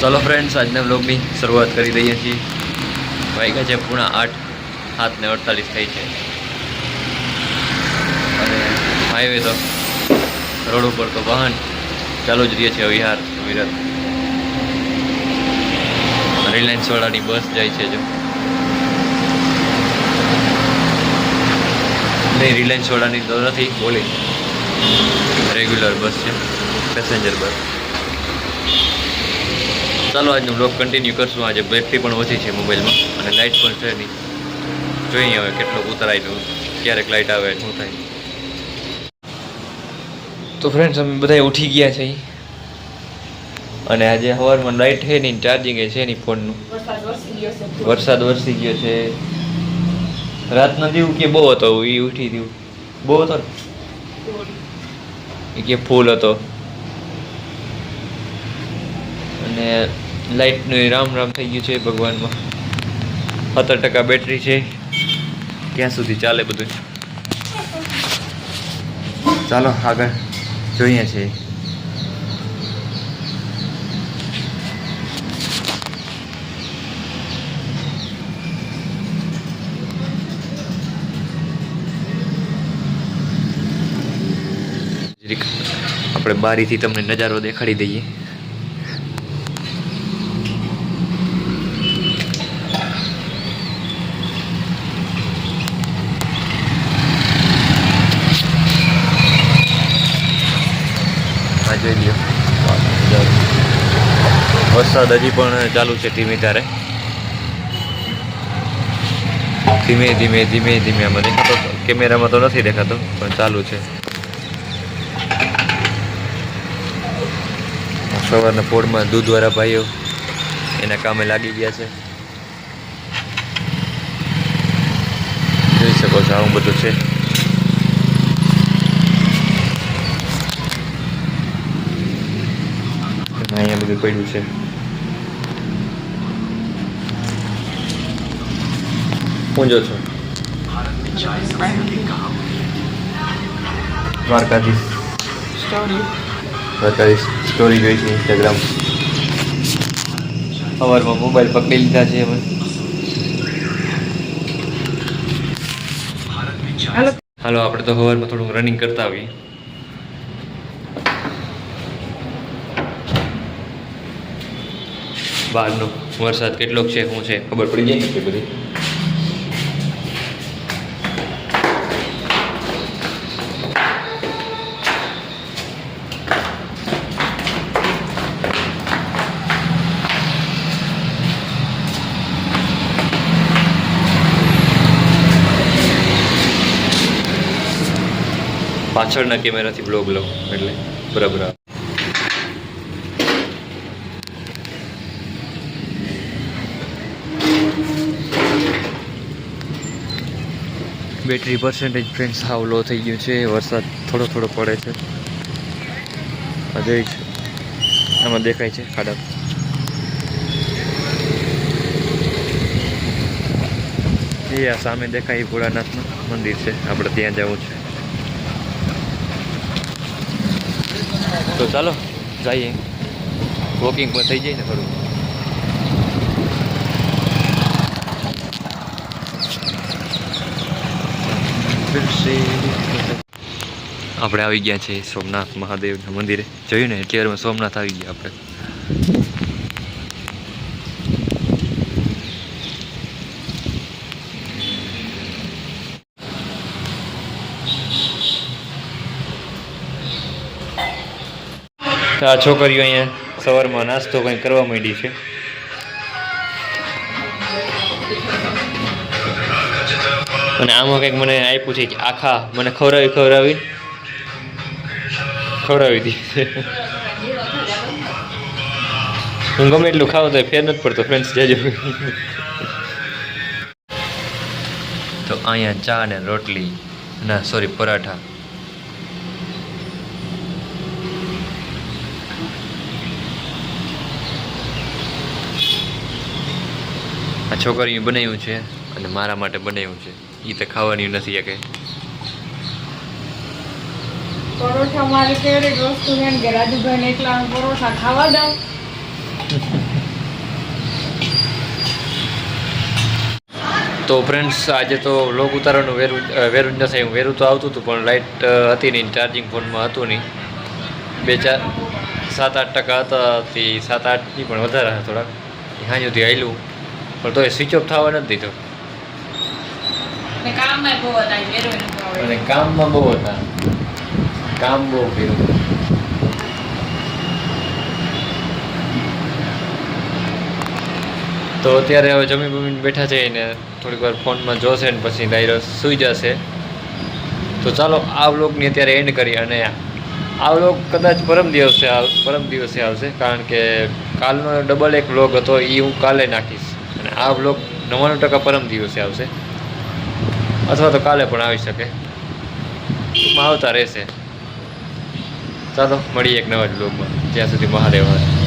ચાલો ફ્રેન્ડ્સ આજના બ્લોગની શરૂઆત કરી દઈએ છીએ. વાગ્યા છે પૂણા આઠ, સાત ને અડતાલીસ થઈ છે. અને હાઈવે તો, રોડ ઉપર તો વાહન ચાલુ જ રહીએ છે વિહાર વિરત રિલાયન્સ વાળાની બસ જાય છે જો. નહીં રિલાયન્સ વાળાની તો નથી, બોલી. રેગ્યુલર બસ છે પેસેન્જર બસ. ચાલો આજનું બ્લોગ કન્ટિન્યુ કરશું. આજે બેટરી પણ ઓછી છે મોબાઈલમાં અને લાઇટ પણ છે નહીં. જોઈએ હવે કેટલો ઉતરાય ક્યારેક લાઇટ આવે શું થાય. તો ફ્રેન્ડ્સ અમે બધા ઉઠી ગયા છે અને આજે સવારમાં લાઇટ છે નહીં ચાર્જિંગ છે નહીં ફોનનું વરસાદ વરસી ગયો છે. રાતના દીવું કે બહુ હતો એ ઉઠી થયું બહુ હતો ને? કે ફૂલ હતો. અને લાઇટનું રામ રામ થઈ ગયું છે ભગવાનમાં. સત્તર ટકા બેટરી છે. ક્યાં સુધી ચાલે બધું? ચાલો, આગળ જોઈએ છે. જરીક આપણે બારીથી તમને નજારો દેખાડી દઈએ આ જોઈ લ્યો. વરસાદ હજી પણ ચાલુ છે ધીમે ત્યારે ધીમે ધીમે ધીમે ધીમે આમાં દેખાતો કેમેરામાં તો નથી દેખાતો, પણ ચાલુ છે. સવારના પોળમાં દૂધવાળા ભાઈઓ એના કામે લાગી ગયા છે. જોઈ શકો છો, આવું બધું છે. અને પડ્યું છે. પૂંજો છો. દ્વારકાધીશ. સ્ટોરી દ્વારકાધીશ સ્ટોરી જોઈ છે ઇન્સ્ટાગ્રામ સવારમાં મોબાઈલ પકડી લીધા છે અમે હાલો આપણે તો સવારમાં થોડું રનિંગ કરતા આવીએ. બહારનો વરસાદ કેટલોક છે, શું છે, ખબર પડી જાય ને કે બધી? પાછળના કેમેરાથી બ્લોગ લો એટલે બરાબર બેટરી પર્સન્ટેજ ફ્રેન્ડ સાવ લો થઈ ગયું છે, વરસાદ થોડો થોડો પડે છે. જોઈ આમાં દેખાય છે ખાડા. એ આ સામે દેખાય ભોળાનાથનું મંદિર છે. આપણે ત્યાં જવું છે. તો ચાલો, જઈએ. વોકિંગ પણ થઈ જાય ને ખરું આપણે આવી ગયા છે સોમનાથ મહાદેવના મંદિરે. જોયું ને એટલી સોમનાથ આવી ગયા આપણે. આ છોકરીઓ અહીંયા સવારમાં નાસ્તો કંઈ કરવા માંડી છે. અને આમાં કંઈક મને આપ્યું છે કે આખા મને ખવડાવી ખવડાવી. ખવડાવી દી. હું ગમે એટલું ખાવ તો ફેર નથી પડતો ફ્રેન્ડ્સ જજો. તો અહીંયા ચા ને રોટલી ના સોરી પરાઠા. આ છોકરીએ બનાવ્યું છે અને મારા માટે બનાવ્યું છે. એ તો ખાવાની નથી શકે. પરોઠા મારી ફેવરેટ વસ્તુ છે કે રાજુભાઈને એકલા પરોઠા ખાવા દઉં. તો ફ્રેન્ડ્સ આજે તો લોક ઉતારવાનું વેરું વેરું જ નથી વેરું તો આવતું હતું પણ લાઇટ હતી નહીં ચાર્જિંગ ફોનમાં હતું નહીં. બે ચાર સાત આઠ ટકા હતા તે સાત આઠથી પણ વધારે હતા થોડાક. હાજુથી હાલ્યું. પણ તો એ સ્વિચ ઓફ થવા નથી દીધો. અને કામમાં બહુ હતા કામ બહુ કર્યું તો અત્યારે હવે જમી બમીને બેઠા છે ને થોડીક વાર ફોનમાં જોશે ને પછી ડાયરો સૂઈ જશે. તો ચાલો આ વ્લોગની અત્યારે એન્ડ કરી અને આ વ્લોગ કદાચ પરમ દિવસે પરમ દિવસે આવશે કારણ કે કાલનો ડબલ એક વ્લોગ હતો એ હું કાલે નાખીશ. અને આ વ્લોગ નવ્વાણું ટકા પરમ દિવસે આવશે. અથવા તો કાલે પણ આવી શકે. આવતા રહેશે. ચાલો, મળીએ એક નવા જ બ્લોગમાં જ્યાં સુધી મહાદેવ હર